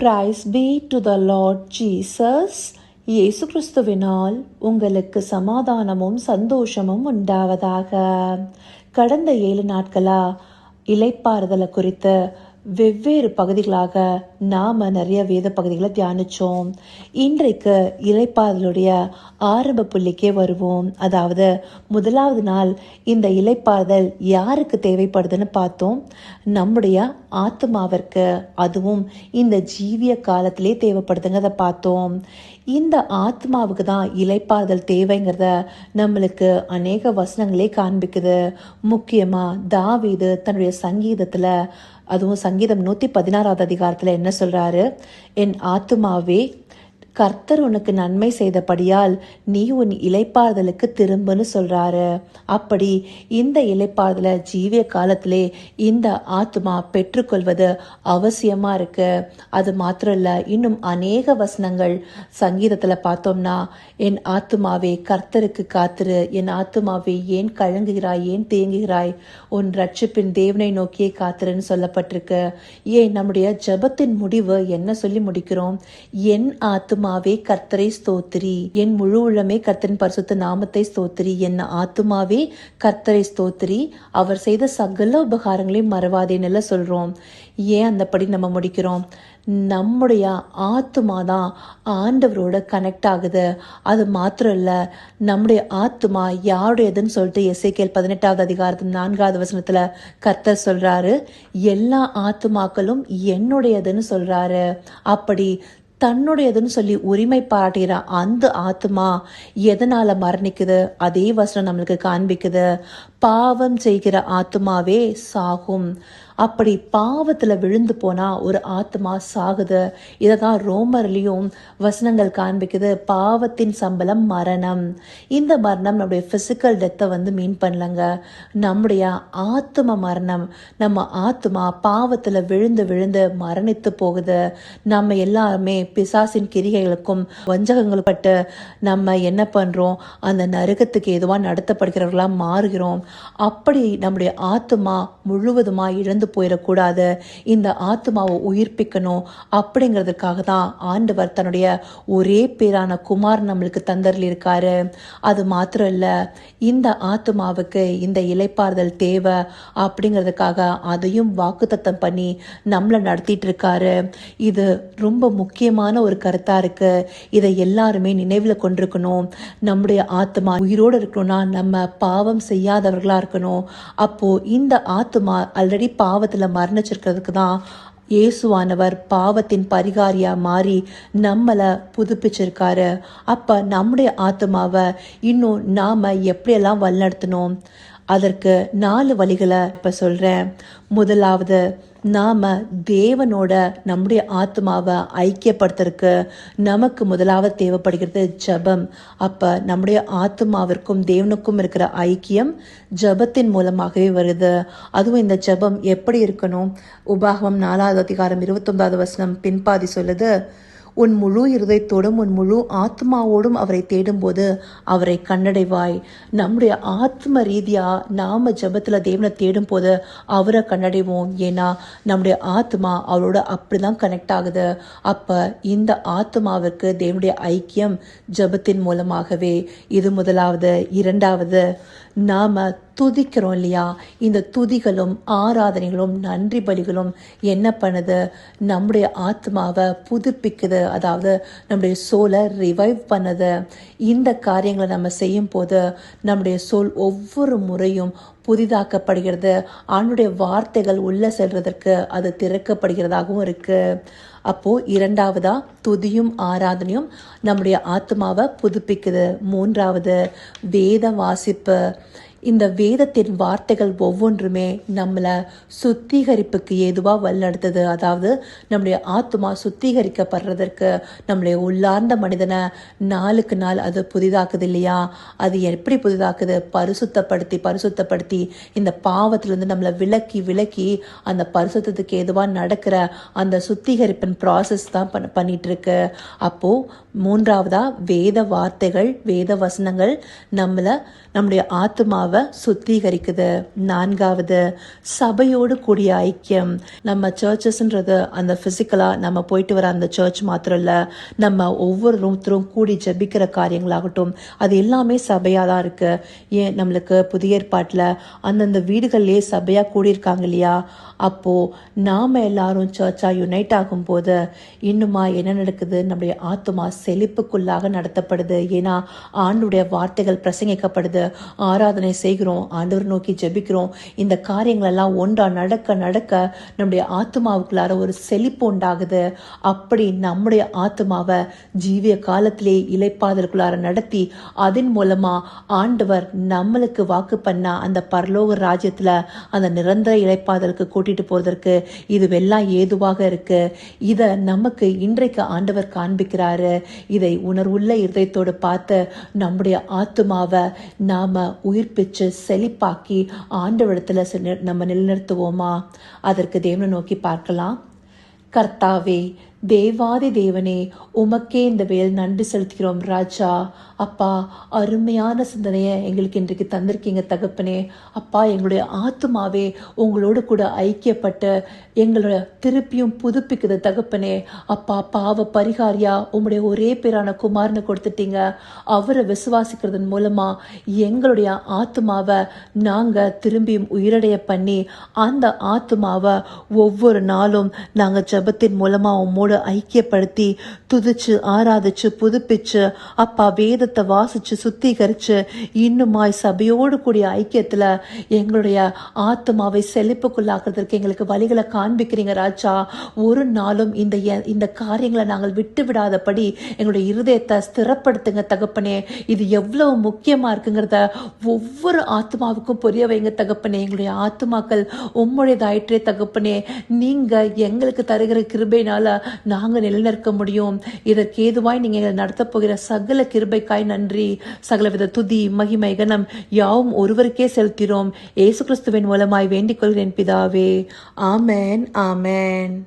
Praise be to the Lord Jesus இயேசு கிறிஸ்துவினால் உங்களுக்கு சமாதானமும் சந்தோஷமும் உண்டாவதாக. கடந்த ஏழு நாட்களா இலைப்பாறுதலை குறித்து வெவ்வேறு பகுதிகளாக நாம நிறைய வேத பகுதிகளை தியானிச்சோம். இன்றைக்கு இலைப்பாறுதலுடைய ஆரம்ப புள்ளிக்கே வருவோம். அதாவது முதலாவது நாள் இந்த இலைப்பாறுதல் யாருக்கு தேவைப்படுதுன்னு பார்த்தோம். நம்முடைய ஆத்மாவிற்கு அதுவும் இந்த ஜீவிய காலத்திலே தேவைப்படுதுங்கிறத பார்த்தோம். இந்த ஆத்மாவுக்கு தான் இலைப்பாறுதல் தேவைங்கிறத நம்மளுக்கு அநேக வசனங்களே காண்பிக்குது. முக்கியமாக தாவீது தன்னுடைய சங்கீதத்தில் அதுவும் சங்கீதம் நூற்றி பதினாறாவது அதிகாரத்தில் என்ன சொல்கிறாரு என் ஆத்மாவே கர்த்தர் உனக்கு நன்மை செய்தபடியால் நீ உன் இலைப்பாறுதலுக்கு திரும்புன்னு சொல்றாரு. அப்படி இந்த இலைப்பாறுதலை ஜீவிய காலத்திலே இந்த ஆத்மா பெற்றுக்கொள்வது அவசியமா இருக்கு. அது மாத்திரம் இல்ல இன்னும் அநேக வசனங்கள் சங்கீதத்துல பார்த்தோம்னா என் ஆத்துமாவே கர்த்தருக்கு காத்திரு. என் ஆத்துமாவே ஏன் கழங்குகிறாய் ஏன் தேங்குகிறாய்? உன் ரட்சிப்பின் தேவனை நோக்கியே காத்திருன்னு சொல்லப்பட்டிருக்கு. ஏன் நம்முடைய ஜெபத்தின் முடிவு என்ன சொல்லி முடிக்கிறோம்? என் ஆத்துமாவே கர்த்தரை ஸ்தோத்திரி. என் முழு உள்ளமே கர்த்தரின் பரிசுத்த நாமத்தை ஸ்தோத்திரி. என் ஆத்துமாவே கர்த்தரை ஸ்தோத்திரி. அவர் செய்த சகல உபகாரங்களையும் மறவாதேன்னு சொல்றோம். ஏன் அந்தபடி நம்ம முடிக்கிறோம்? நம்முடைய ஆத்துமா தான் ஆண்டவரோட கனெக்ட் ஆகுது. அது மாத்திரம் இல்லை நம்முடைய ஆத்துமா யாருடையதுன்னு சொல்லிட்டு எஸ்ஐகேல் பதினெட்டாவது அதிகாரத்து நான்காவது வசனத்தில் கர்த்தர் சொல்கிறாரு எல்லா ஆத்துமாக்களும் என்னுடையதுன்னு சொல்கிறாரு அப்படி தன்னுடையதுன்னு சொல்லி உரிமை பாராட்டுகிற அந்த ஆத்மா எதனால மரணிக்குது? அதே வசனம் நம்மளுக்கு காண்பிக்குது. பாவம் செய்கிற ஆத்மாவே சாகும். அப்படி பாவத்தில் விழுந்து போனால் ஒரு ஆத்மா சாகுது. இதை தான் ரோமர்லேயும் வசனங்கள் காண்பிக்குது. பாவத்தின் சம்பளம் மரணம். இந்த மரணம் நம்முடைய ஃபிசிக்கல் டெத்தை வந்து மீன் பண்ணலங்க. நம்முடைய ஆத்ம மரணம். நம்ம ஆத்மா பாவத்தில் விழுந்து விழுந்து மரணித்து போகுது. நம்ம எல்லாருமே பிசாசின் கிரிகைகளுக்கும் வஞ்சகங்கள் பட்டு நம்ம என்ன பண்ணுறோம் அந்த நரகத்துக்கு எதுவாக நடத்தப்படுகிறவர்களாக மாறுகிறோம். அப்படி நம்முடைய ஆத்மா முழுவதுமாக இழந்து போயிடக்கூடாது. இந்த ஆத்மாவை உயிர்ப்பிக்கணும் அப்படிங்கிறதுக்காக தான் ஆண்டவர் தன்னுடைய ஒரே பேரான குமார் நம்மளுக்கு தந்தரலிருக்காரு அது மாத்திரம் இல்லை இந்த ஆத்மாவுக்கு இந்த இலைப்பாறுதல் தேவை அப்படிங்கிறதுக்காக அதையும் வாக்குத்தத்தம் பண்ணி நம்மளை நடத்திட்டு இருக்காரு. இது ரொம்ப முக்கியமான ஒரு கருத்தாக இருக்குது இதை எல்லாருமே நினைவில் கொண்டிருக்கணும். நம்முடைய ஆத்மா உயிரோடு இருக்கணும்னா நம்ம பாவம் செய்யாதவர்களாக இருக்கணும். அப்போது இந்த ஆத்மா ஆல்ரெடி பாவம் பாவத்தில் மரணிச்சிருக்கிறதுக்கு தான் இயேசுவானவர் பாவத்தின் பரிகாரியா மாறி நம்மளை புதுப்பிச்சிருக்காரு. அப்ப நம்முடைய ஆத்மாவை இன்னும் நாம எப்படியெல்லாம் வழிநடத்தணும்? அதற்கு நாலு வழிகளை இப்ப சொல்றேன். முதலாவது நாம தேவனோட நம்முடைய ஆத்மாவை ஐக்கியப்படுத்துறதுக்கு நமக்கு முதலாவது தேவைப்படுகிறது ஜபம். அப்ப நம்முடைய ஆத்மாவிற்கும் தேவனுக்கும் இருக்கிற ஐக்கியம் ஜபத்தின் மூலமாகவே வருது. அதுவும் இந்த ஜபம் எப்படி இருக்கணும்? உபாகமம் நாலாவது அதிகாரம் இருபத்தொன்பதாவது வசனம் பின்பாதி சொல்லுது. உன் முழு இருதயத்தோடும் உன் முழு ஆத்மாவோடும் அவரை தேடும்போது அவரை கண்டடைவாய் நம்முடைய ஆத்ம ரீதியாக நாம் ஜபத்தில் தேவனை தேடும் போது அவரை கண்டடைவோம் ஏன்னா நம்முடைய ஆத்மா அவரோட அப்படி தான் கனெக்ட் ஆகுது. அப்போ இந்த ஆத்மாவிற்கு தேவனுடைய ஐக்கியம் ஜபத்தின் மூலமாகவே. இது முதலாவது. இரண்டாவது நாம் துதிக்கிறோம் இல்லையா? இந்த துதிகளும் ஆராதனைகளும் நன்றி பலிகளும் என்ன பண்ணுது? நம்முடைய ஆத்மாவை புதுப்பிக்குது. அதாவது நம்முடைய சோலை ரிவைவ் பண்ணுது. இந்த காரியங்களை நம்ம செய்யும் போது நம்முடைய சோல் ஒவ்வொரு முறையும் புதிதாக்கப்படுகிறது. ஆண்டுடைய வார்த்தைகள் உள்ளே செல்றதற்கு அது திறக்கப்படுகிறதாகவும் இருக்குது அப்போ இரண்டாவதா துதியும் ஆராதனையும் நம்முடைய ஆத்மாவை புதுப்பிக்குது. மூன்றாவது வேத வாசிப்பு. இந்த வேதத்தின் வார்த்தைகள் ஒவ்வொன்றுமே நம்மளை சுத்திகரிப்புக்கு ஏதுவாக வழிநடத்துது. அதாவது நம்முடைய ஆத்மா சுத்திகரிக்கப்படுறதற்கு நம்முடைய உள்ளார்ந்த மனிதனை நாளுக்கு நாள் அது புதிதாக்குது இல்லையா? அது எப்படி புதிதாக்குது? பரிசுத்தப்படுத்தி பரிசுத்தப்படுத்தி இந்த பாவத்திலிருந்து நம்மளை விலக்கி விலக்கி அந்த பரிசுத்தத்துக்கு ஏதுவாக நடக்கிற அந்த சுத்திகரிப்பின் ப்ராசஸ் தான் பண்ண பண்ணிகிட்ருக்கு அப்போது மூன்றாவதாக வேத வார்த்தைகள் வேத வசனங்கள் நம்மளை நம்முடைய ஆத்மாவை ஆத்மாவை சுத்திகரிக்குது. நான்காவது சபையோடு கூடிய ஐக்கியம். நம்ம சர்ச்சஸ்ன்றது அந்த பிசிக்கலா நம்ம போயிட்டு வர அந்த சர்ச் மாத்திரம் இல்ல. நம்ம ஒவ்வொரு ஒவ்வொருத்தரும் கூடி ஜெபிக்கிற காரியங்களாகட்டும். அது எல்லாமே சபையா தான் இருக்கு. ஏன் நம்மளுக்கு புதிய ஏற்பாட்டில் அந்தந்த வீடுகள்லயே சபையா கூடியிருக்காங்க இல்லையா? அப்போ நாம எல்லாரும் சர்ச்சா யுனைட் ஆகும்போது இன்னுமா என்ன நடக்குது? நம்முடைய ஆத்மா செழிப்புக்குள்ளாக நடத்தப்படுது. ஏன்னா ஆண்டுடைய வார்த்தைகள் பிரசங்கிக்கப்படுது. ஆராதனை செய்கிறோம் ஆண்டவர் நோக்கி ஜெபிக்கிறோம். இந்த காரியங்களெல்லாம் ஒன்றாக ஒன்றா நடக்க நடக்க நம்முடைய ஆத்மாவுக்குள்ளார ஒரு செழிப்பு உண்டாகுது. அப்படி நம்முடைய ஆத்மாவை ஜீவிய காலத்திலே இலைப்பாதலுக்குள்ளார நடத்தி அதன் மூலமாக ஆண்டவர் நம்மளுக்கு வாக்கு பண்ண அந்த பரலோக ராஜ்யத்தில் அந்த நிரந்தர இலைப்பாதலுக்கு கூட்டிகிட்டு போகிறதற்கு இதுவெல்லாம் ஏதுவாக இருக்குது இதை நமக்கு இன்றைக்கு ஆண்டவர் காண்பிக்கிறாரு. இதை உணர்வுள்ள இருதயத்தோடு பார்த்து நம்முடைய ஆத்மாவை நாம உயிர்ப்பிச்சு செழிப்பாக்கி ஆண்டவரிடத்துல செ- நம்ம நிலைநிறுத்துவோமா? அதற்கு தேவனை நோக்கி பார்க்கலாம். கர்த்தாவே தேவாதி தேவனே உமக்கே இந்த வேல் நன்றி செலுத்துகிறோம் ராஜா. அப்பா அருமையான சிந்தனையை எங்களுக்கு இன்றைக்கு தந்திருக்கீங்க தகப்பனே. அப்பா எங்களுடைய ஆத்மாவே உங்களோடு கூட ஐக்கியப்பட்டு எங்களோட திருப்பியும் புதுப்பிக்குது தகப்பனே. அப்பா பாவ பரிகாரியா உங்களுடைய ஒரே பேரான குமார்னு கொடுத்துட்டீங்க. அவரை விசுவாசிக்கிறதன் மூலமா எங்களுடைய ஆத்மாவை நாங்கள் திரும்பியும் உயிரடைய பண்ணி அந்த ஆத்மாவை ஒவ்வொரு நாளும் நாங்கள் ஜெபத்தின் மூலமாக உம்மோடு ஐக்கியப்படுத்தி துதிச்சு ஆராதிச்சு புதுப்பிச்சு அப்பா வேதத்தை வாசிச்சு சுத்திகரிச்சு இன்னுமாய் சபையோடு கூடிய ஐக்கியத்துல எங்களுடைய ஆத்மாவை செழிப்புக்குள்ளாக்குறதுக்கு எங்களுக்கு வழிகளை காண்பிக்கிறீங்க ராஜா. ஒரு நாளும் இந்த எ- இந்த காரியங்களை நாங்கள் விட்டு விடாதபடி எங்களுடைய இருதயத்தை ஸ்திரப்படுத்துங்க தகப்பனே. இது எவ்வளவு முக்கியமா இருக்குங்கிறத ஒவ்வொரு ஆத்மாவுக்கும் புரிய வைங்க தகப்பனே. எங்களுடைய ஆத்மாக்கள் உம்முடையதாயிற்றே தகப்பனே. நீங்க எங்களுக்கு தருகிற கிருபையினால் நாங்கள் நிலைநிற்க முடியும். இதற்கு ஏதுவாய் நீங்கள் எங்களை நடத்தப் போகிற சகல கிருபைக்காய் நன்றி. சகலவித துதி மகிமை கனம் யாவும் ஒருவருக்கே செலுத்தினோம். ஏசு கிறிஸ்துவின் மூலமாய் வேண்டிக் கொள்கிறேன் பிதாவே. ஆமேன் ஆமேன்.